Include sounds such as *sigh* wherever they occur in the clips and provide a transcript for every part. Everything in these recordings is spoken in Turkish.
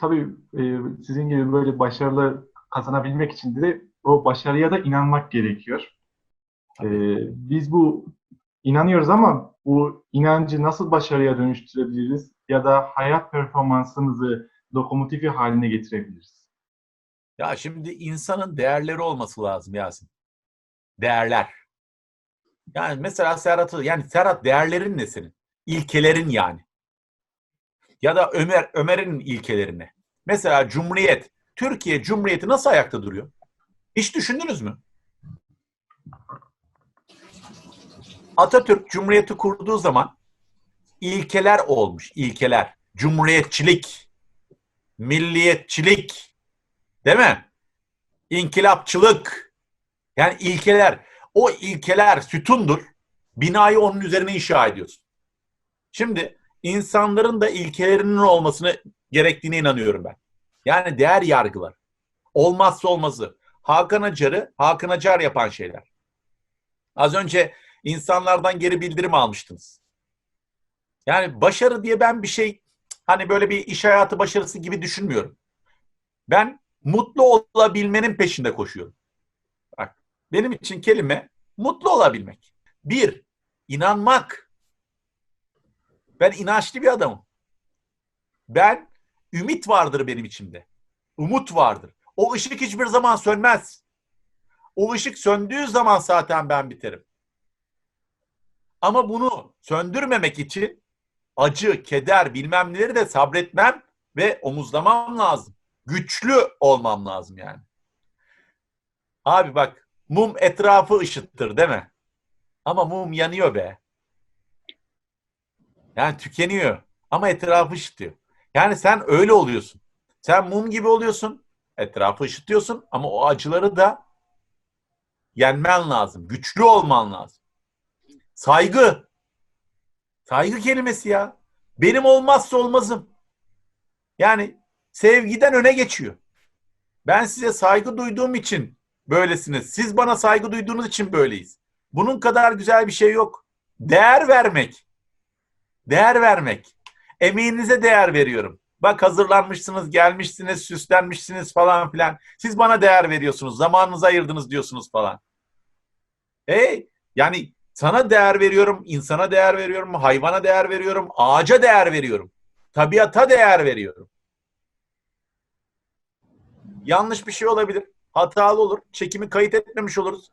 tabii e, sizin gibi böyle başarılı kazanabilmek için de o başarıya da inanmak gerekiyor. E, biz bu inanıyoruz ama bu inancı nasıl başarıya dönüştürebiliriz ya da hayat performansımızı lokomotifi haline getirebiliriz? Ya şimdi insanın değerleri olması lazım Yasin. Değerler. Yani mesela Serhat'ı, yani Serhat değerlerin ne senin? İlkelerin yani. Ya da Ömer, Ömer'in ilkelerine. Mesela Cumhuriyet. Türkiye Cumhuriyeti nasıl ayakta duruyor? Hiç düşündünüz mü? Atatürk Cumhuriyeti kurduğu zaman ilkeler olmuş, ilkeler. Cumhuriyetçilik, milliyetçilik, değil mi? İnkılapçılık. Yani ilkeler. O ilkeler sütundur. Binayı onun üzerine inşa ediyorsun. Şimdi insanların da ilkelerinin olmasını gerektiğine inanıyorum ben. Yani değer yargılar. Olmazsa olmazı. Hakan Acar'ı Hakan Acar yapan şeyler. Az önce insanlardan geri bildirim almıştınız. Yani başarı diye ben bir şey hani böyle bir iş hayatı başarısı gibi düşünmüyorum. Ben mutlu olabilmenin peşinde koşuyorum. Bak benim için kelime mutlu olabilmek. Bir, inanmak. Ben inançlı bir adamım. Ben ümit vardır benim içimde. Umut vardır. O ışık hiçbir zaman sönmez. O ışık söndüğü zaman zaten ben biterim. Ama bunu söndürmemek için acı, keder, bilmem neleri de sabretmem ve omuzlamam lazım. Güçlü olmam lazım yani. Abi bak mum etrafı ışıttır değil mi? Ama mum yanıyor be. Yani tükeniyor ama etrafı ışıtıyor. Yani sen öyle oluyorsun. Sen mum gibi oluyorsun, etrafı ışıtıyorsun ama o acıları da yenmen lazım. Güçlü olman lazım. Saygı. Saygı kelimesi ya. Benim olmazsa olmazım. Yani sevgiden öne geçiyor. Ben size saygı duyduğum için böylesiniz. Siz bana saygı duyduğunuz için böyleyiz. Bunun kadar güzel bir şey yok. Değer vermek. Değer vermek. Emeğinize değer veriyorum. Bak hazırlanmışsınız, gelmişsiniz, süslenmişsiniz falan filan. Siz bana değer veriyorsunuz. Zamanınızı ayırdınız diyorsunuz falan. Hey, yani sana değer veriyorum, insana değer veriyorum, hayvana değer veriyorum, ağaca değer veriyorum. Tabiata değer veriyorum. Yanlış bir şey olabilir. Hatalı olur. Çekimi kayıt etmemiş oluruz.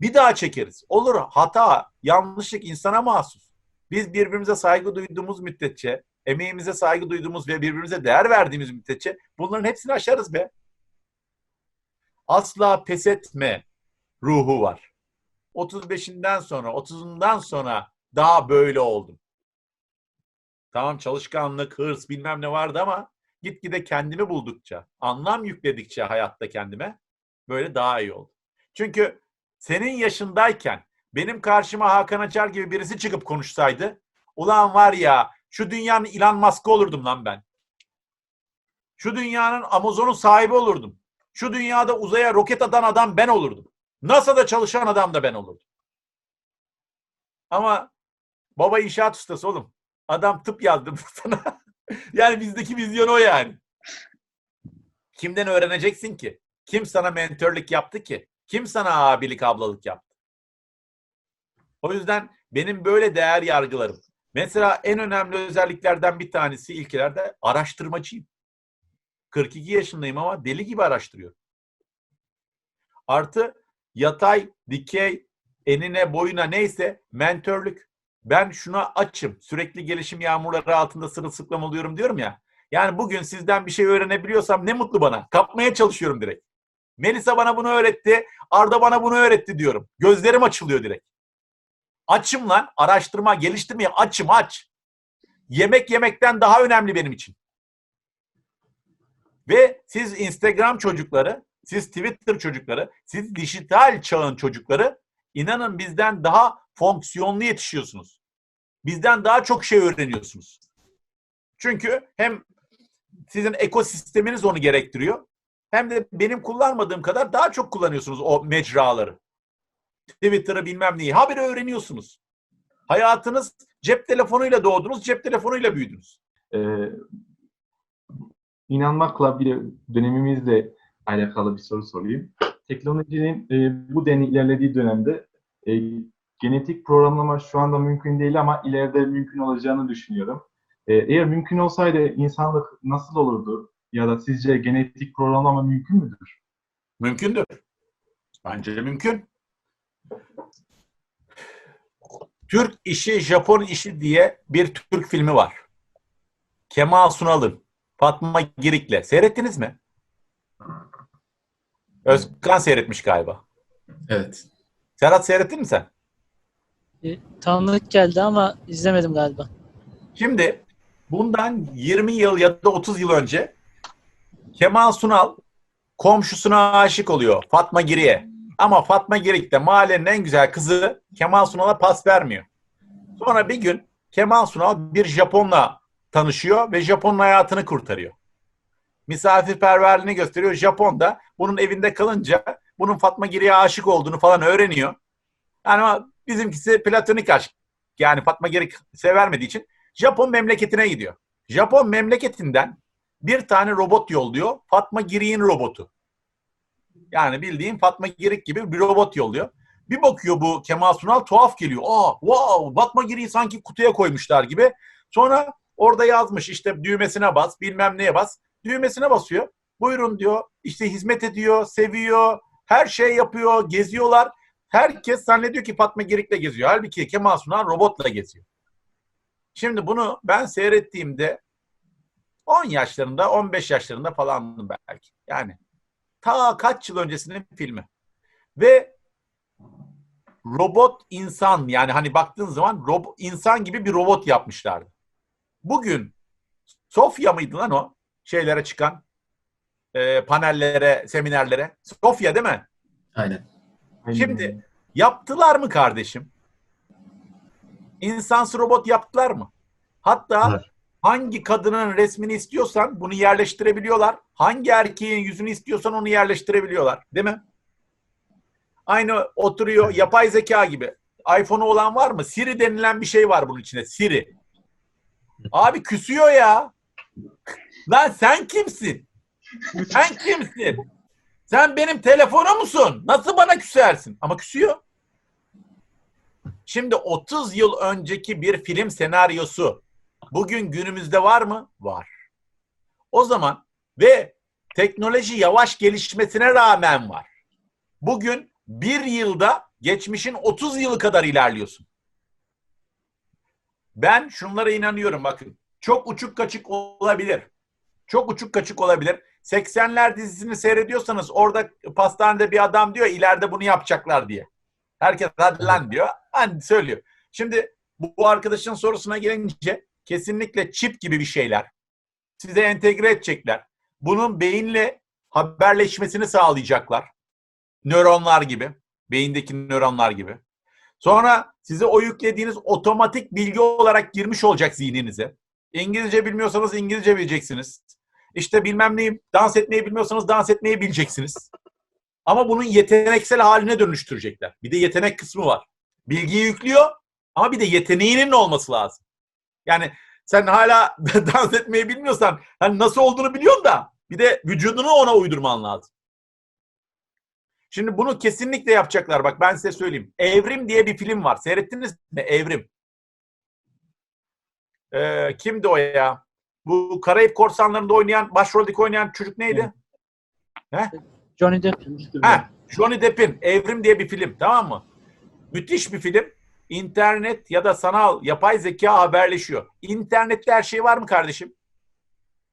Bir daha çekeriz. Olur hata, yanlışlık insana mahsus. Biz birbirimize saygı duyduğumuz müddetçe, emeğimize saygı duyduğumuz ve birbirimize değer verdiğimiz müddetçe bunların hepsini aşarız be. Asla pes etme ruhu var. 35'inden sonra, 30'undan sonra daha böyle oldum. Tamam çalışkanlık, hırs bilmem ne vardı ama gitgide kendimi buldukça, anlam yükledikçe hayatta kendime böyle daha iyi oldu. Çünkü senin yaşındayken benim karşıma Hakan Açar gibi birisi çıkıp konuşsaydı ulan var ya şu dünyanın Elon Musk'ı olurdum lan ben. Şu dünyanın Amazon'un sahibi olurdum. Şu dünyada uzaya roket atan adam ben olurdum. NASA'da çalışan adam da ben olurdum. Ama baba inşaat ustası oğlum. Adam tıp yazdı sana. *laughs* yani bizdeki vizyon o yani. Kimden öğreneceksin ki? Kim sana mentörlük yaptı ki? Kim sana abilik ablalık yaptı? O yüzden benim böyle değer yargılarım. Mesela en önemli özelliklerden bir tanesi ilkelerde araştırmacıyım. 42 yaşındayım ama deli gibi araştırıyorum. Artı yatay, dikey, enine, boyuna neyse mentörlük. Ben şuna açım. Sürekli gelişim yağmurları altında sırılsıklam oluyorum diyorum ya. Yani bugün sizden bir şey öğrenebiliyorsam ne mutlu bana. Kapmaya çalışıyorum direkt. Melisa bana bunu öğretti. Arda bana bunu öğretti diyorum. Gözlerim açılıyor direkt. Açım lan. Araştırma, geliştirmeye açım aç. Yemek yemekten daha önemli benim için. Ve siz Instagram çocukları, siz Twitter çocukları, siz dijital çağın çocukları inanın bizden daha fonksiyonlu yetişiyorsunuz. Bizden daha çok şey öğreniyorsunuz. Çünkü hem sizin ekosisteminiz onu gerektiriyor hem de benim kullanmadığım kadar daha çok kullanıyorsunuz o mecraları. Twitter'ı bilmem neyi. Haberi öğreniyorsunuz. Hayatınız cep telefonuyla doğdunuz, cep telefonuyla büyüdünüz. Ee, inanmakla bir dönemimizle alakalı bir soru sorayım. Teknolojinin e, bu denli ilerlediği dönemde e, genetik programlama şu anda mümkün değil ama ileride mümkün olacağını düşünüyorum. E, eğer mümkün olsaydı insanlık nasıl olurdu? Ya da sizce genetik programlama mümkün müdür? Mümkündür. Bence mümkün. Türk işi, Japon işi diye bir Türk filmi var. Kemal Sunal'ın, Fatma Girik'le. Seyrettiniz mi? Özkan seyretmiş galiba. Evet. Serhat seyrettin mi sen? E, tanıdık geldi ama izlemedim galiba. Şimdi bundan 20 yıl ya da 30 yıl önce Kemal Sunal komşusuna aşık oluyor Fatma Girik'e. Ama Fatma Girik de mahallenin en güzel kızı Kemal Sunal'a pas vermiyor. Sonra bir gün Kemal Sunal bir Japonla tanışıyor ve Japon'un hayatını kurtarıyor. Misafirperverliğini gösteriyor. Japon da bunun evinde kalınca bunun Fatma Girik'e aşık olduğunu falan öğreniyor. Yani ama bizimkisi platonik aşk. Yani Fatma Girik severmediği için Japon memleketine gidiyor. Japon memleketinden bir tane robot yolluyor. Fatma Girik'in robotu. Yani bildiğin Fatma Girik gibi bir robot yolluyor. Bir bakıyor bu Kemal Sunal tuhaf geliyor. Aa, wow, Fatma Girik'i sanki kutuya koymuşlar gibi. Sonra orada yazmış işte düğmesine bas, bilmem neye bas. Düğmesine basıyor. Buyurun diyor. İşte hizmet ediyor, seviyor, her şey yapıyor, geziyorlar. Herkes zannediyor ki Fatma Girik'le geziyor. Halbuki Kemal Sunal robotla geziyor. Şimdi bunu ben seyrettiğimde 10 yaşlarında, 15 yaşlarında falandım belki. Yani ta kaç yıl öncesinin filmi. Ve robot insan yani hani baktığın zaman robo, insan gibi bir robot yapmışlardı. Bugün Sofya mıydı lan o? Şeylere çıkan e, panellere, seminerlere. Sofya değil mi? Aynen. Şimdi yaptılar mı kardeşim? İnsansı robot yaptılar mı? Hatta Var. Hangi kadının resmini istiyorsan bunu yerleştirebiliyorlar. Hangi erkeğin yüzünü istiyorsan onu yerleştirebiliyorlar. Değil mi? Aynı oturuyor yapay zeka gibi. iPhone'u olan var mı? Siri denilen bir şey var bunun içinde. Siri. Abi küsüyor ya. Lan sen kimsin? Sen kimsin? Sen benim telefonum musun? Nasıl bana küsersin? Ama küsüyor. Şimdi 30 yıl önceki bir film senaryosu bugün günümüzde var mı? Var. O zaman ve teknoloji yavaş gelişmesine rağmen var. Bugün bir yılda geçmişin 30 yılı kadar ilerliyorsun. Ben şunlara inanıyorum bakın. Çok uçuk kaçık olabilir. Çok uçuk kaçık olabilir. 80'ler dizisini seyrediyorsanız orada pastanede bir adam diyor ileride bunu yapacaklar diye. Herkes hadi lan diyor. Hani söylüyor. Şimdi bu, bu arkadaşın sorusuna gelince kesinlikle çip gibi bir şeyler size entegre edecekler. Bunun beyinle haberleşmesini sağlayacaklar. Nöronlar gibi. Beyindeki nöronlar gibi. Sonra size o yüklediğiniz otomatik bilgi olarak girmiş olacak zihninize. İngilizce bilmiyorsanız İngilizce bileceksiniz. İşte bilmem neyi, dans etmeyi bilmiyorsanız dans etmeyi bileceksiniz. Ama bunun yeteneksel haline dönüştürecekler. Bir de yetenek kısmı var. Bilgiyi yüklüyor ama bir de yeteneğinin olması lazım. Yani sen hala *laughs* dans etmeyi bilmiyorsan hani nasıl olduğunu biliyorsun da bir de vücudunu ona uydurman lazım. Şimdi bunu kesinlikle yapacaklar. Bak ben size söyleyeyim. Evrim diye bir film var. Seyrettiniz mi? Evrim. Ee, kimdi o ya? Bu Karayip Korsanları'nda oynayan, başroldeki oynayan çocuk neydi? Johnny Depp. Ha, Johnny Depp'in Evrim diye bir film tamam mı? Müthiş bir film. İnternet ya da sanal yapay zeka haberleşiyor. İnternette her şey var mı kardeşim?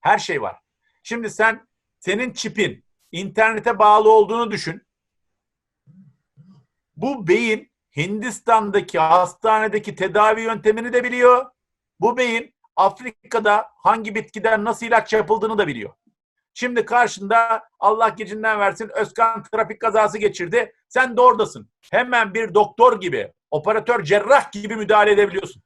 Her şey var. Şimdi sen senin çipin internete bağlı olduğunu düşün. Bu beyin Hindistan'daki hastanedeki tedavi yöntemini de biliyor. Bu beyin Afrika'da hangi bitkiden nasıl ilaç yapıldığını da biliyor. Şimdi karşında Allah gecinden versin Özkan trafik kazası geçirdi. Sen de oradasın. Hemen bir doktor gibi, operatör cerrah gibi müdahale edebiliyorsun.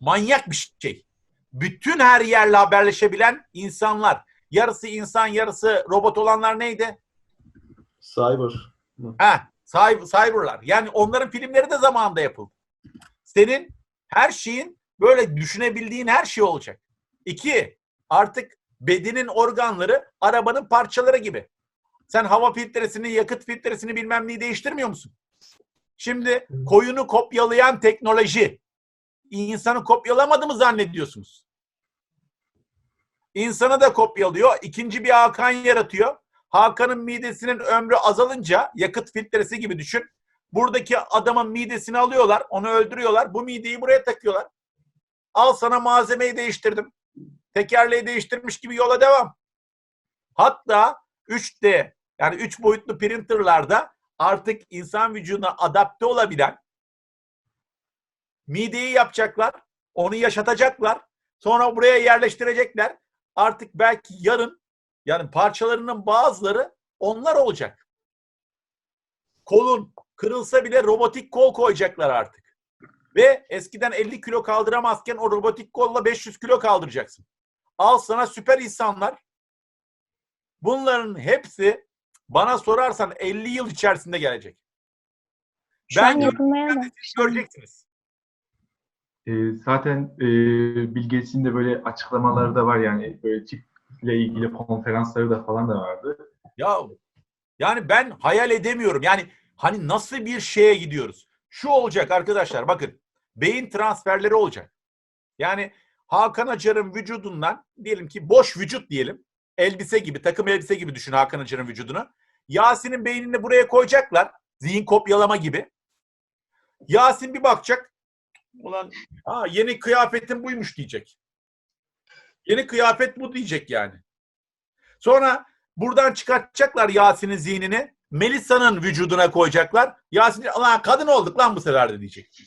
Manyak bir şey. Bütün her yerle haberleşebilen insanlar. Yarısı insan, yarısı robot olanlar neydi? Cyber. Ha, cyber, cyberlar. Yani onların filmleri de zamanında yapıldı. Senin her şeyin böyle düşünebildiğin her şey olacak. İki, Artık bedenin organları arabanın parçaları gibi. Sen hava filtresini, yakıt filtresini bilmem neyi değiştirmiyor musun? Şimdi koyunu kopyalayan teknoloji insanı kopyalamadı mı zannediyorsunuz? İnsanı da kopyalıyor. İkinci bir Hakan yaratıyor. Hakan'ın midesinin ömrü azalınca yakıt filtresi gibi düşün. Buradaki adamın midesini alıyorlar, onu öldürüyorlar. Bu mideyi buraya takıyorlar. Al sana malzemeyi değiştirdim. Tekerleği değiştirmiş gibi yola devam. Hatta 3D yani 3 boyutlu printerlarda artık insan vücuduna adapte olabilen mideyi yapacaklar. Onu yaşatacaklar. Sonra buraya yerleştirecekler. Artık belki yarın yani parçalarının bazıları onlar olacak. Kolun kırılsa bile robotik kol koyacaklar artık. Ve eskiden 50 kilo kaldıramazken o robotik kolla 500 kilo kaldıracaksın. Al sana süper insanlar. Bunların hepsi bana sorarsan 50 yıl içerisinde gelecek. Şu Ben yapılmaya da. siz göreceksiniz. E, zaten e, Bill Gates'in de böyle açıklamaları da var yani böyle çiple ilgili konferansları da falan da vardı. Ya yani ben hayal edemiyorum. Yani hani nasıl bir şeye gidiyoruz? Şu olacak arkadaşlar bakın. Beyin transferleri olacak. Yani Hakan Acar'ın vücudundan diyelim ki boş vücut diyelim. Elbise gibi, takım elbise gibi düşün Hakan Acar'ın vücudunu. Yasin'in beynini buraya koyacaklar. Zihin kopyalama gibi. Yasin bir bakacak. Ulan ha, yeni kıyafetin buymuş diyecek. Yeni kıyafet bu diyecek yani. Sonra buradan çıkartacaklar Yasin'in zihnini. Melisa'nın vücuduna koyacaklar. Yasin lan kadın olduk lan bu sefer de diyecek.